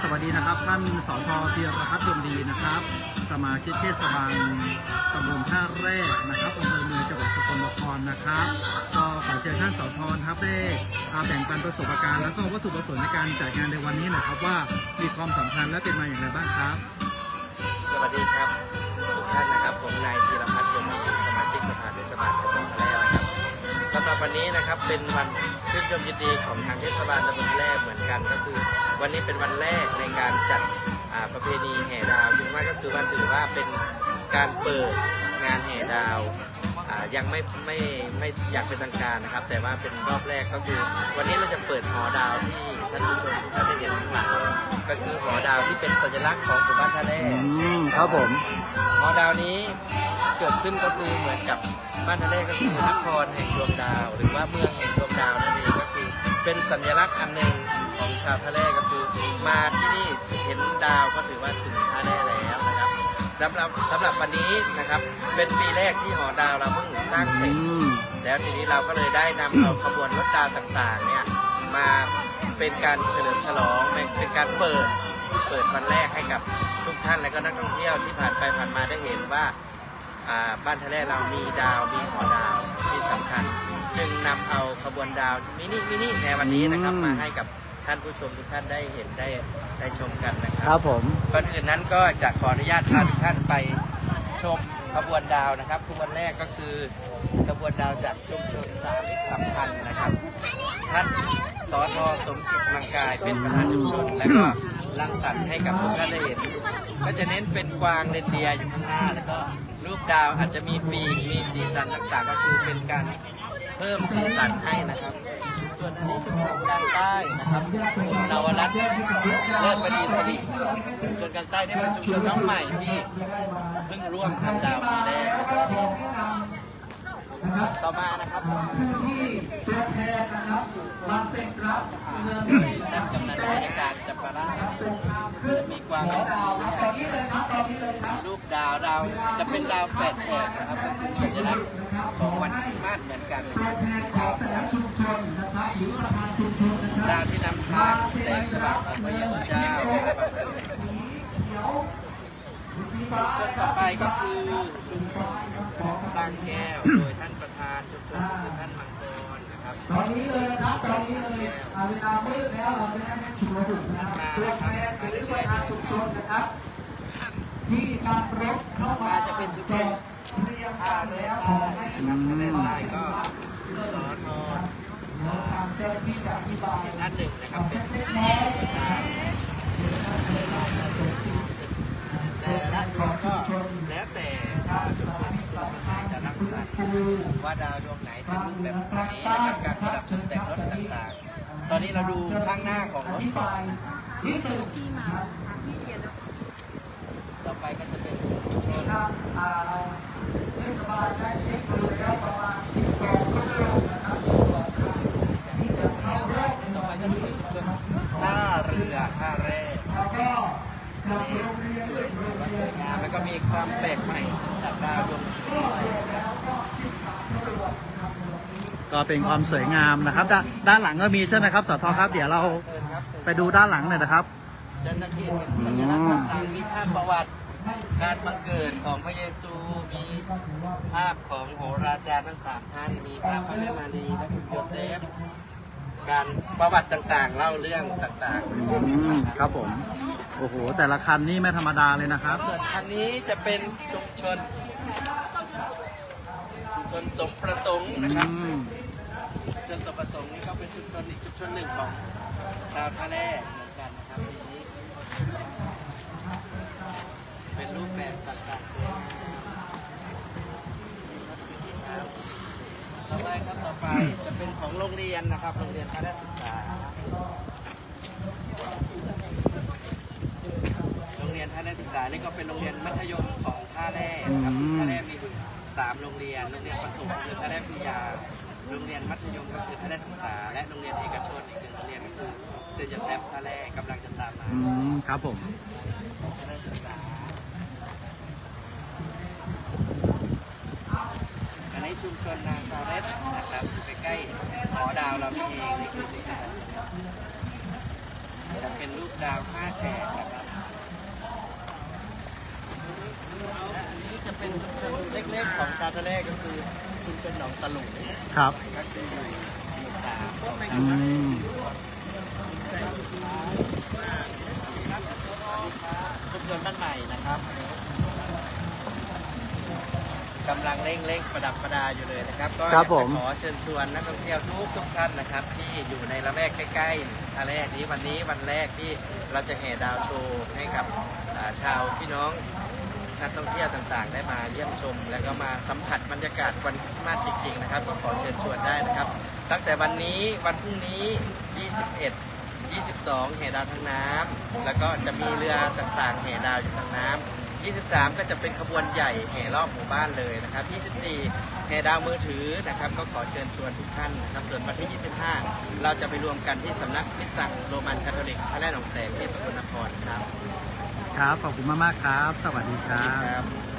สวัสดีนะครับท่านสอทอเพียรพัฒน์ดวงดีนะครับ สมาชิกเทศบาลตำบลท่าแร่นะครับอำเภอเมืองจังหวัดสกลนครนะครับ ก็ขอเชิญท่านสอทอครับได้อ่าแบ่งปันประสบการณ์แล้วก็วัตถุประสงค์ในการจัดงานในวันนี้หนะครับว่ามีความสำคัญและเป็นมาอย่างไรบ้างครับ สวัสดีครับทุกท่านนะครับผมนายธีร นนี้นะครับเป็นวันชื่นชมยินดีของทางเทศบาลตำบลทะเลเหมือนกัน ก็คือ วันนี้เป็นวันแรกในการจัดอ่าประเพณีแห่ดาวถึงว่าก็คือว่าถือว่าเป็นการเปิดงานแห่ดาวอ่ายังไม่ไม่ไม่อยากเป็นทางการนะครับ แต่ว่าเป็นรอบแรกก็คือ วันนี้เราจะเปิดหอดาวที่ท่านผู้ชมทุกท่านได้เห็นข้างหลังก็คือหอดาวที่เป็นสัญลักษณ์ของหมู่บ้านทะเลอืมครับผมหอดาวนี้เกิดขึ้นก็คือเหมือนกับบ้านทะเลก็คือนครแห่งดวงดาว หรือว่าเมืองแห่งดวงดาวนั่นเองก็คือ เป็นสัญลักษณ์อันหนึ่งของชาวทะเลก็คือ มาที่นี่เห็นดาวก็ถือว่าถึงทะเลแล้วนะครับสำหรับสำหรับวันนี้นะครับ เป็นปีแรกที่หอดาวเราเพิ่งสร้างเสร็จแล้วทีนี้เราก็เลยได้นำเอาขบวนรถดาวต่างๆเนี่ยมาเป็นการเฉลิมฉลองเป็นการเปิดเปิดวันแรกให้กับทุกท่านและก็นักท่องเที่ยวที่ผ่านไปผ่านมาได้เห็นว่า บ้านทะเลเรามีดาวมีหอดาวที่สำคัญ จึงนำเอาขบวนดาวมินิมินิในวันนี้นะครับอืม มาให้กับท่านผู้ชมทุกท่านได้เห็นได้ได้ชมกันนะคครัรับบผม ก่อนอื่นนั้นก็จะขออนุญาตพาทุกท่านไปชมขบวนดาวนะครับขบวนแรกก็คือขบวนดาวจากชุมชนสามิตรสัมพันธ์นะครับ ท่านสอทอสมจิตมังกายเป็นประธานชุมชน และก็รังสรรค์ให้กับทุกท่านได้เห็น ก็จะเน้นเป็นกวางเรนเดียร์อยู่ข้างหน้า แล้วก็ รูปดาวอาจจะมีปีกมีสีสันต่างๆ ก็คือเป็นการเพิ่มสีสันให้นะครับ ส่วนอันนี้คือของด้านใต้นะครับนวรัตน์เลิศบดีสริส่วนกางใต้นี่เป็นชุมชนน้องใหม่ที่เพิ่งร่วมทำดาวปีแรกนะครับต่อมานะครับตัวแทนนะครับมาเซ็นรับเงินท่านกำนันอายการจับปาระตรงทางขึ้นมีกวางดาว รับตอนนี้เลยครับรูปดาวดาวจะเป็นดาวแปดแฉกนะครับก็คือสัญลักษณ์ของวันคริสต์มาสเหมือนกันตัวแทนของแต่ละชุมชนนะครับหรือประธานชุมชนนะครับดาวที่นำทางแสงสว่างของพระเยซูเจ้าสีเขียวสีฟ้าส่วนต่อไปก็คือชุมชนสร้งแก้วโดยท่านประธานชุมชนคือท่านมังกรนะครับตอนนี้เลยนะครับตอนนี้เลยเวลามืดแล้วเราจะได้ไม่ฉุกระหุกนะครับตัวแทนหรือประธานชุมชนนะครับ ที่นำรถเข้ามาอาจจะเป็นชุมชนเรียงท่ากันเรือแล้วขใต้อให้นะครับทะเลใต้ก็สอนอทางเจ้าหน้าที่จะอธิบายท่านหนึ่งนะครับเป็นเล็กน้อยแต่ละคนก็แล้วแต่ถ้าชุมชนสามารถจะรักษาว่าดาวดวงไหนเป็นรูปแบบไหนนะครับการประดับตกแต่งรถต่างๆ ตอนนี้เราดูข้างหน้าของรถก่อนนิดหนึ่งครับต่ อไปก็จะเป็นชุมชนครับอ่าเทศบาลได้เช็คดูแล้วประมาณ 12รอบนะครับ12ครั้งที่จะเข้าแรอบต่อไปก็จะเป็นชุมชนท่าเรือท่าแร่แล้วก็จากโรงเรียนสวยงามแล้วก็มีความแปลกใหม่จากดาวดวงนี้ก็เป็นความสวยงามนะครับด้านด้านหลังก็มีใช่ไหมครับสอทอครับ เดี๋ยวเราไปดูด้านหลังหน่อยนะครับจะสังเกตเห็นสัญลักษณ์ต่างๆมีภาพประวัติ การบังเกิดของพระเยซูมีภาพของโหราจารย์ทั้งสามท่านมีภาพพระแม่มารีและคุณโยเซฟ การประวัติต่างๆ เล่าเรื่องต่างอืมครับผม โอ้โห แต่ละคันนี่ไม่ธรรมดาเลยนะครับๆส่วนอันนี้จะเป็นชุมชนชุมชนสมประสงค์อืนะครับม ชุมชนสมประสงค์นี่ก็เป็นชุมชนอีกชุมชนหนึ่งของชาวท่าแร่เหมือนกันนะครับปีนี้ เป็นรูปแบบต่างๆเลยต่อไปครับต่อไปจะเป็นของโรงเรียนนะครับ โรงเรียนท่าแร่ศึกษา โรงเรียนท่าแร่ศึกษานี่ก็เป็นโรงเรียนมัธยมของท่าแร่นะครับอืมท่าแร่มีอยู่สามโรงเรียน โรงเรียนประถมคือท่าแร่พิทยา โรงเรียนมัธยมก็คือท่าแร่ศึกษา และโรงเรียนเอกชนอีกหนึ่งโรงเรียนก็คือเซนต์โยเซฟท่าแร่กำลังจะตามมา อืม ครับผม ท่าแร่ศึกษาอันนี้ ชุมชนนางซาเรสนะครับอยู่ใกล้ๆหอดาวเรานี่เองนี่คือนี่นะครับจะเป็นเป็นรูปดาวห้าแฉกนะครับและอันนี้จะเป็นชุมชนเล็กๆของชาทะเลก็คือชุมชนหนองตะลุงครับก็คืออยู่หมู่สามของอืมชุมชนบ้านใหม่นะครับกำลังเร่งเร่งประดับประดาอยู่เลยนะครับ ก็ครับผมอยากจะขอเชิญชวนนักท่องเที่ยวทุกทุกท่านนะครับ ที่อยู่ในละแวกใกล้ๆท่าแรกนี้วันนี้วันแรกที่เราจะแห่ดาวโชว์ให้กับอ่าชาวพี่น้องนักท่องเที่ยวต่างๆ ได้มาเยี่ยมชม แล้วก็มาสัมผัสบรรยากาศวันคริสต์มาสจริงๆนะครับ ก็ขอเชิญชวนได้นะครับ ตั้งแต่วันนี้วันพรุ่งนี้ 21 22แห่ดาวทางน้ำแล้วก็จะมีเรือต่างๆแห่ดาวอยู่ทางน้ำ 23 ก็จะเป็นขบวนใหญ่แห่รอบหมู่บ้านเลยนะครับ 24แห่ดาวมือถือนะครับ ก็ขอเชิญชวนทุกท่านนะครับ ส่วนวันที่ 25 เราจะไปรวมกันที่สำนักพิสังโรมันคาทอลิกพระแร่หนองแสงที่สกลนครครับ ครับ ขอบคุณมาก ๆ ครับ สวัสดีครับครับ